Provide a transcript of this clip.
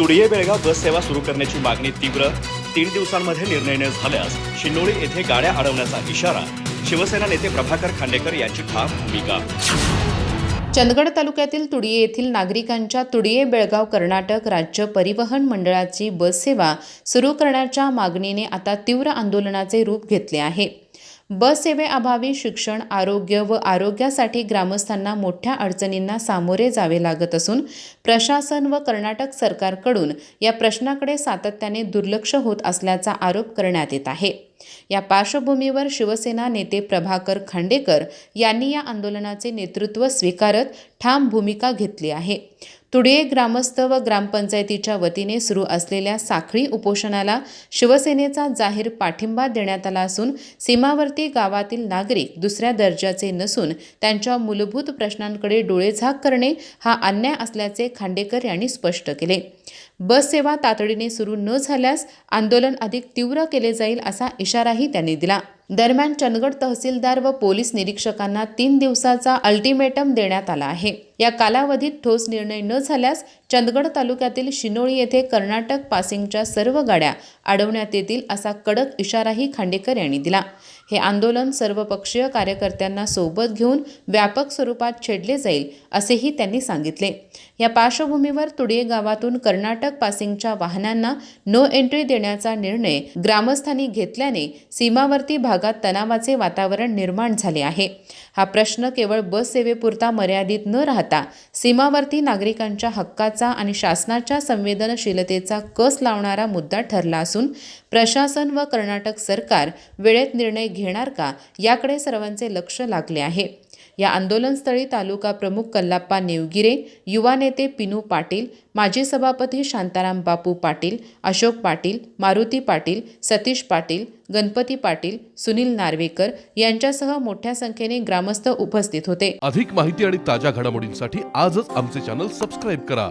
सुडिये बेळगाव बस सेवा सुरू करण्याची मागणी तीव्र. तीन दिवसांमध्ये निर्णय न झाल्यास शिन्नोळी येथे गाड्या अडवण्याचा इशारा शिवसेना नेते प्रभाकर खांडेकर यांची ठाम भूमिका. चंदगड तालुक्यातील तुडिये येथील नागरिकांच्या तुडिये बेळगाव कर्नाटक राज्य परिवहन मंडळाची बससेवा सुरू करण्याच्या मागणीने आता तीव्र आंदोलनाचे रूप घेतले आहे. बससेवेअभावी शिक्षण आरोग्य व आरोग्यासाठी ग्रामस्थांना मोठ्या अडचणींना सामोरे जावे लागत असून प्रशासन व कर्नाटक सरकारकडून या प्रश्नाकडे सातत्याने दुर्लक्ष होत असल्याचा आरोप करण्यात येत आहे. या पार्श्वभूमीवर शिवसेना नेते प्रभाकर खांडेकर यांनी या आंदोलनाचे नेतृत्व स्वीकारत ठाम भूमिका घेतली आहे. तुडिये ग्रामस्थ व ग्रामपंचायतीच्या वतीने सुरू असलेल्या साखळी उपोषणाला शिवसेनेचा जाहीर पाठिंबा देण्यात आला असून सीमावर्ती गावातील नागरिक दुसऱ्या दर्जाचे नसून त्यांच्या मूलभूत प्रश्नांकडे डोळेझाक करणे हा अन्याय असल्याचे खांडेकर यांनी स्पष्ट केले. बससेवा तातडीने सुरू न झाल्यास आंदोलन अधिक तीव्र केले जाईल असा इशाराही त्यांनी दिला. दरम्यान चंदगड तहसीलदार व पोलीस निरीक्षकांना तीन दिवसाचा अल्टिमेटम देण्यात आला आहे. या कालावधीत ठोस निर्णय न झाल्यास चंदगड तालुक्यातील शिनोळी येथे कर्नाटक पासिंगच्या सर्व गाड्या अडवण्यात येतील असा कडक इशाराही खांडेकर यांनी दिला. हे आंदोलन सर्वपक्षीय कार्यकर्त्यांना सोबत घेऊन व्यापक स्वरूपात छेडले जाईल असेही त्यांनी सांगितले. या पार्श्वभूमीवर तुडिये गावातून कर्नाटक पासिंगच्या वाहनांना नो एंट्री देण्याचा निर्णय ग्रामस्थांनी घेतल्याने सीमावर्ती भागात तणावाचे वातावरण निर्माण झाले आहे. हा प्रश्न केवळ बस सेवेपुरता मर्यादित न राहता सीमावर्ती नागरिकांच्या हक्काचा आणि शासनाच्या संवेदनशीलतेचा कस लावणारा मुद्दा ठरला असून प्रशासन व कर्नाटक सरकार वेळेत निर्णय घेणार का याकडे सर्वांचे लक्ष लागले आहे. या आंदोलनस्थळी तालुका प्रमुख कल्लाप्पा नेवगिरे युवा नेते पिनू पाटील माजी सभापती शांताराम बापू पाटील अशोक पाटील मारुती पाटील सतीश पाटील गणपती पाटील सुनील नार्वेकर यांच्यासह मोठ्या संख्येने ग्रामस्थ उपस्थित होते. अधिक माहिती आणि ताज्या घडामोडींसाठी आजच आमचे चॅनल सबस्क्राईब करा.